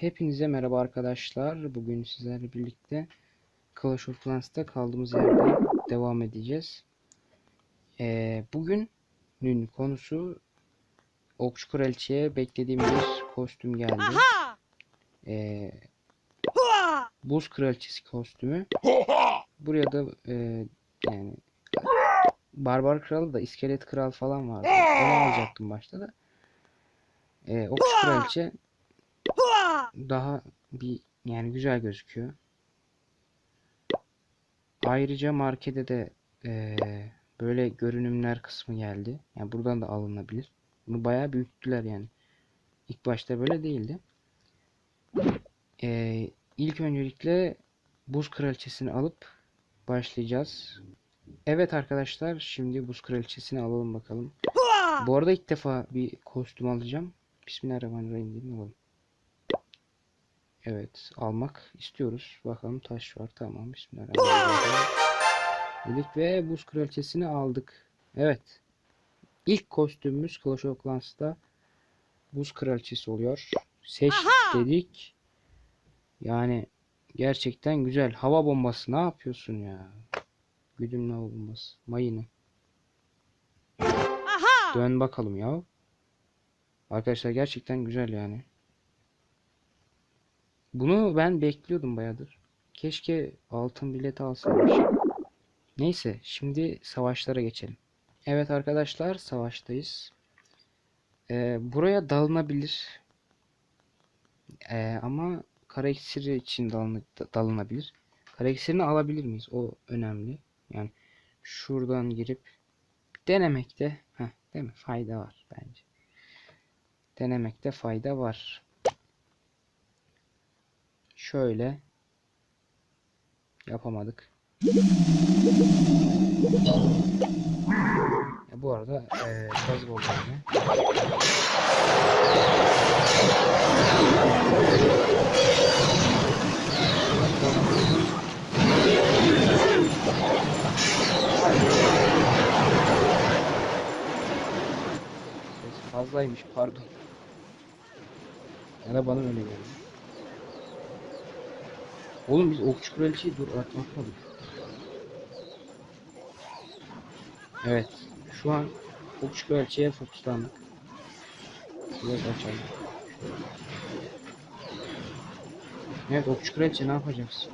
Hepinize merhaba arkadaşlar. Bugün sizlerle birlikte Clash of Clans'ta kaldığımız yerden devam edeceğiz. Ee, bugünün konusu Okçu Kraliçe'ye beklediğim bir kostüm geldi. Ee! Buz Kraliçesi kostümü. Buraya da e, yani Barbar Kralı da İskelet Kral falan vardı. Onu alacaktım başta da. Ee, Okçu Kraliçe! Daha bir yani güzel gözüküyor. Ayrıca markete de eee, böyle görünümler kısmı geldi. Yani buradan da alınabilir. Bunu bayağı büyüttüler yani. İlk başta böyle değildi. Eee ilk öncelikle Buz Kraliçesini alıp başlayacağız. Evet arkadaşlar şimdi Buz Kraliçesini alalım bakalım. Bu arada ilk defa bir kostüm alacağım. Bismillahirrahmanirrahim dedim alalım. Evet almak istiyoruz. Bakalım taş var tamam Bismillahirrahmanirrahim. Dedik ve buz kraliçesini aldık. Evet. İlk kostümümüz Clash of Clans'ta buz kraliçesi oluyor. Aha! dedik. Yani gerçekten güzel. Hava bombası ne yapıyorsun ya? Güdümlü hava bombası. Mayını. Aha! Dön bakalım ya. Arkadaşlar gerçekten güzel yani. Bunu ben bekliyordum bayadır. Keşke altın bilet alsaymış. Neyse şimdi savaşlara geçelim. Evet arkadaşlar savaştayız. Ee, buraya dalınabilir. Ee, ama kara iksiri için dalınabilir. Kara iksirini alabilir miyiz? O önemli. Yani şuradan girip denemekte heh, değil mi? Fayda var bence. Denemekte fayda var. Şöyle yapamadık. Ya bu arada eee gaz oldu yine. Fazlaymış pardon. Bana öyle geldi. Oğlum biz okçu kraliçeyi dur at atmadık. Evet. Şu an okçu kraliçeye fokuslandık. Biraz açalım. Evet okçu kraliçe ne yapacaksın?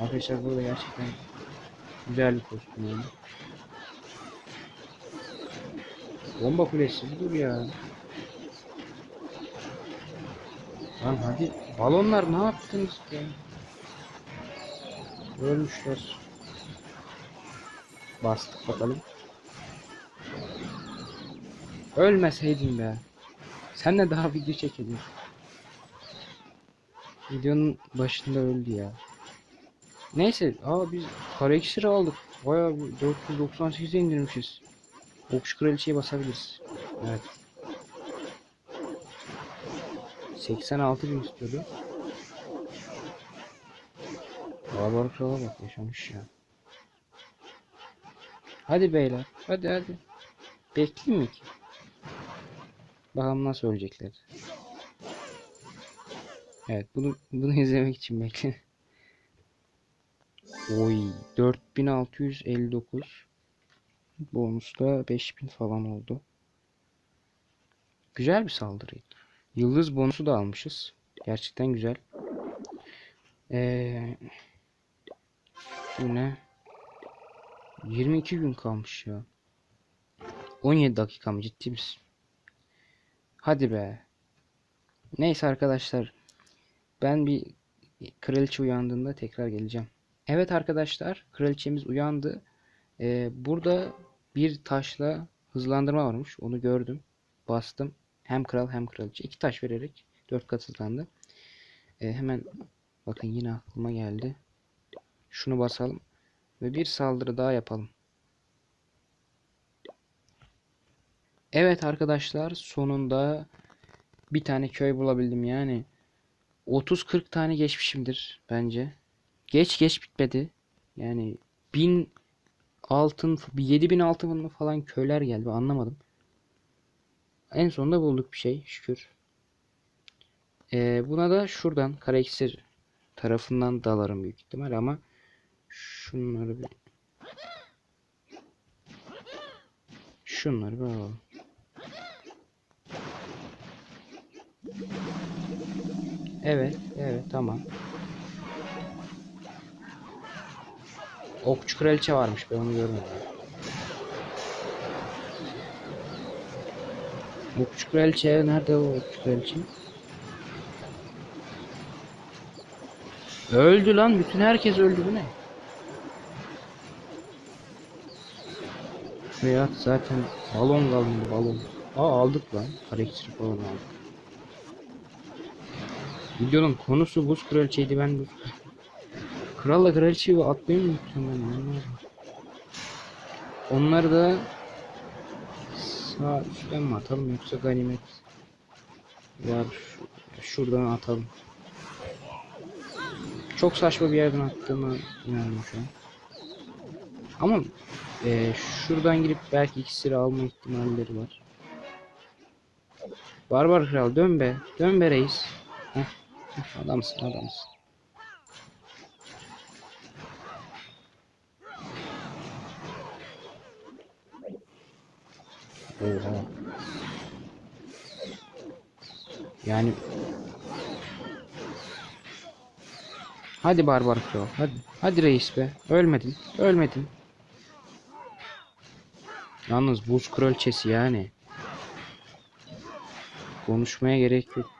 Arkadaşlar burada gerçekten güzel bir kostüm yani. Bomba kulesi dur ya. Lan hadi balonlar ne yaptınız ya? Ölmüşler. Bastık bakalım. Ölmeseydin be. Sen de daha video çekelim. Videonun başında öldü ya. Neyse, aa biz kara iksiri aldık. Bayağı bir 498'e indirmişiz. Okçu kraliçeye basabiliriz. Evet. 86 bin istiyordu. Barbar krala bak yaşamış ya. Hadi beyler. Hadi hadi. Bekleyeyim mi ki? Bakalım nasıl ölecekler. Evet bunu bunu izlemek için bekle. Oy 4659 bonusla 5000 falan oldu. Güzel bir saldırıydı. Yıldız bonusu da almışız. Gerçekten güzel. Ee, şu ne? 22 gün kalmış ya. 17 dakika mı ciddi misin? Hadi be. Neyse arkadaşlar. Ben bir kraliçe uyandığında tekrar geleceğim. Evet arkadaşlar. Kraliçemiz uyandı. Ee, burada bir taşla hızlandırma varmış. Onu gördüm. Bastım. Hem kral hem kraliçe. iki taş vererek 4 kat hızlandı. Ee, hemen bakın yine aklıma geldi. Şunu basalım. Ve bir saldırı daha yapalım. Evet arkadaşlar sonunda bir tane köy bulabildim yani. 30-40 tane geçmişimdir bence. Geç geç bitmedi. Yani 1000 altın 7000 altın falan köyler geldi anlamadım. En sonunda bulduk bir şey şükür. Ee, buna da şuradan kara iksir tarafından dalarım büyük ihtimal ama şunları bir şunları bir alalım. Evet, evet tamam. Okçu kraliçe varmış ben onu görmedim. Okçu kraliçe nerede o okçu kraliçe? Öldü lan bütün herkes öldü bu ne? Veyahut zaten balon kaldı balon. Aa aldık lan. Karakter falan aldık. Videonun konusu buz kraliçeydi ben buz. Kralla kraliçeyi atmayı mı ben. Onları da sağ üstten mi atalım yoksa ganimet var şu- şuradan atalım. Çok saçma bir yerden attığımı inanıyorum şu an. Ama e, şuradan girip belki ikisini alma ihtimalleri var. Barbar kral dön be. Dön be reis. Heh, heh, adamsın adamsın. Oha. Yani Hadi barbar kral. Hadi. Hadi reis be. Ölmedin. Ölmedin. Yalnız buz kraliçesi yani. Konuşmaya gerek yok.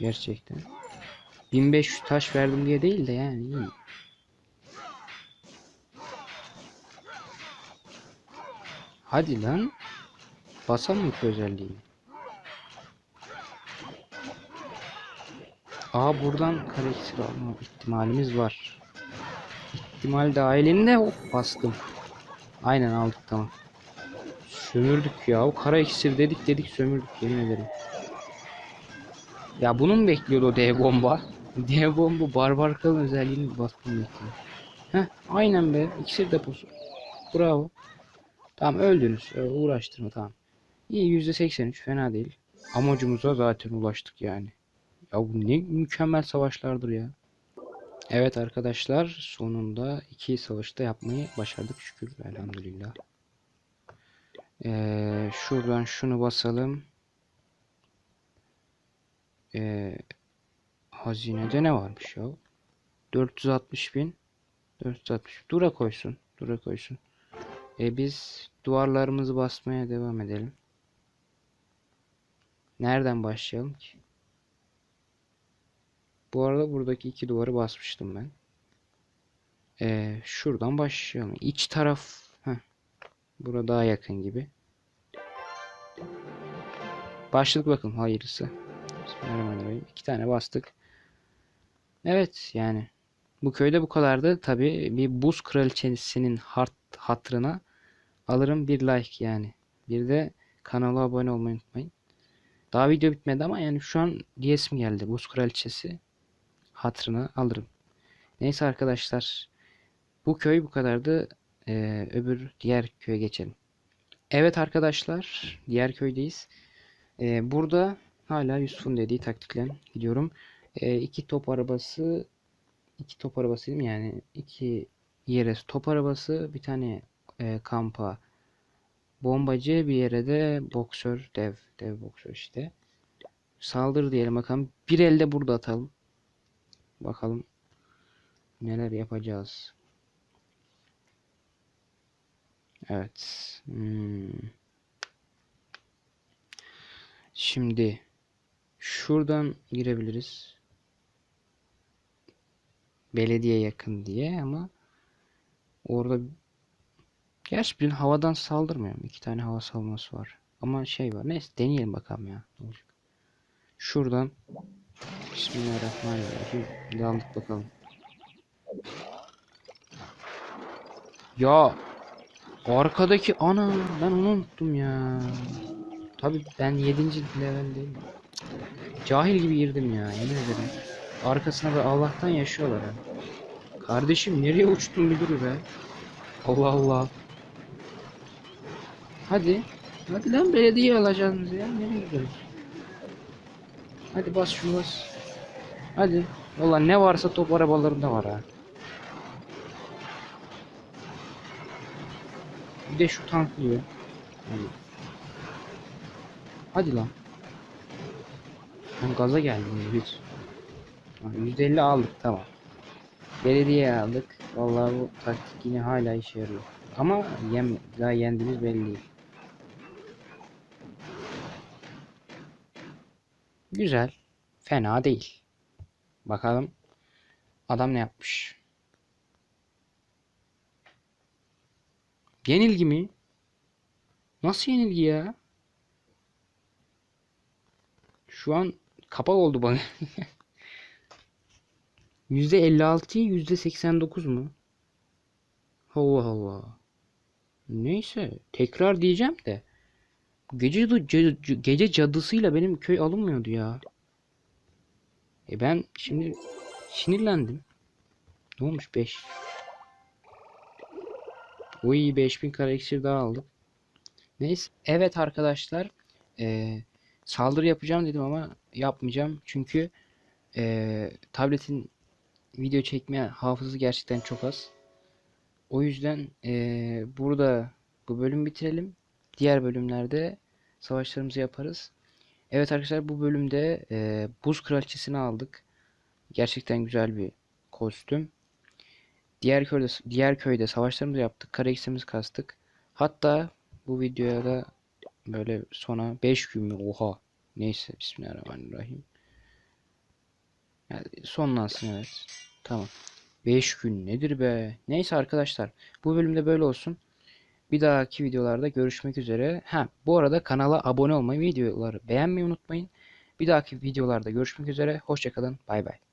Gerçekten. 1500 taş verdim diye değil de yani iyi. Hadi lan. Basamam ki özelliğini. Aa buradan kare iksir alma ihtimalimiz var. İhtimal dahilinde hop bastım. Aynen aldık tamam. Sömürdük ya. O kara iksir dedik dedik sömürdük yemin ederim. Ya bunu mu bekliyordu o dev bomba? Dev bomba barbar kalın özelliğini bastım bekliyor. Heh aynen be iksir deposu. Bravo. Tamam öldünüz. Ee, uğraştırma tamam. İyi %83 fena değil. Amacımıza zaten ulaştık yani. Ya bu ne mükemmel savaşlardır ya. Evet arkadaşlar sonunda iki savaşta yapmayı başardık şükür elhamdülillah. Ee, şuradan şunu basalım. Ee, hazinede ne varmış ya? 460 bin. 460. Dura koysun. Dura koysun. Ee, biz duvarlarımızı basmaya devam edelim. Nereden başlayalım ki? Bu arada buradaki iki duvarı basmıştım ben. Ee, şuradan başlayalım. İç taraf heh, burada daha yakın gibi. Başladık bakın hayırlısı. Bismillahirrahmanirrahim. İki tane bastık. Evet yani bu köyde bu kadardı. Tabi bir buz kraliçesinin hart hatırına alırım bir like yani. Bir de kanala abone olmayı unutmayın. Daha video bitmedi ama yani şu an diyesim geldi. Buz kraliçesi hatırına alırım. Neyse arkadaşlar. Bu köy bu kadardı. Ee, öbür diğer köye geçelim. Evet arkadaşlar. Diğer köydeyiz. Ee, burada hala Yusuf'un dediği taktikle gidiyorum. Ee, iki top arabası iki top arabası değil mi? Yani iki yere top arabası bir tane e, kampa bombacı bir yere de boksör dev dev boksör işte. Saldır diyelim bakalım. Bir elde burada atalım. Bakalım neler yapacağız. Evet. Hmm. Şimdi şuradan girebiliriz. Belediye yakın diye ama orada gerçi bir havadan saldırmıyorum. İki tane hava savunması var. Ama şey var. Neyse deneyelim bakalım ya. Şuradan Bismillahirrahmanirrahim. Daldık bakalım. Ya arkadaki ana ben onu unuttum ya. Tabi ben 7. leveldeyim. Cahil gibi girdim ya yemin ederim. Arkasına da Allah'tan yaşıyorlar ha. Kardeşim nereye uçtun bir dur be. Allah Allah. Hadi. Hadi lan belediye alacaksınız ya. Nereye gidiyoruz? Hadi bas şunu bas. Hadi. Valla ne varsa top arabalarında var ha. Bir de şu tanklıyor. Hadi. Hadi lan. Ben gaza geldim. Ha, %50 aldık tamam. Belediye aldık. Vallahi bu taktik yine hala işe yarıyor. Ama yem daha yendiğimiz belli değil. Güzel. Fena değil. Bakalım adam ne yapmış. Yenilgi mi? Nasıl yenilgi ya? Şu an kapalı oldu bana. %56'yı %89 mu? Allah Allah. Neyse tekrar diyeceğim de. Gece, cadı- gece cadısıyla benim köy alınmıyordu ya. E ben şimdi sinirlendim. Ne olmuş 5? Uy 5000 kara iksir daha aldık. Neyse. Evet arkadaşlar. eee, saldırı yapacağım dedim ama yapmayacağım. Çünkü eee, tabletin video çekme hafızası gerçekten çok az. O yüzden eee, burada bu bölüm bitirelim. Diğer bölümlerde savaşlarımızı yaparız. Evet arkadaşlar bu bölümde eee, Buz Kraliçesini aldık. Gerçekten güzel bir kostüm. Diğer köyde diğer köyde savaşlarımızı yaptık. Kara kastık. Hatta bu videoya da böyle sona 5 gün mü? Oha. Neyse Bismillahirrahmanirrahim. Yani sonlansın evet. Tamam. 5 gün nedir be? Neyse arkadaşlar. Bu bölümde böyle olsun. Bir dahaki videolarda görüşmek üzere. Ha, bu arada kanala abone olmayı, videoları beğenmeyi unutmayın. Bir dahaki videolarda görüşmek üzere. Hoşçakalın. Bay bay.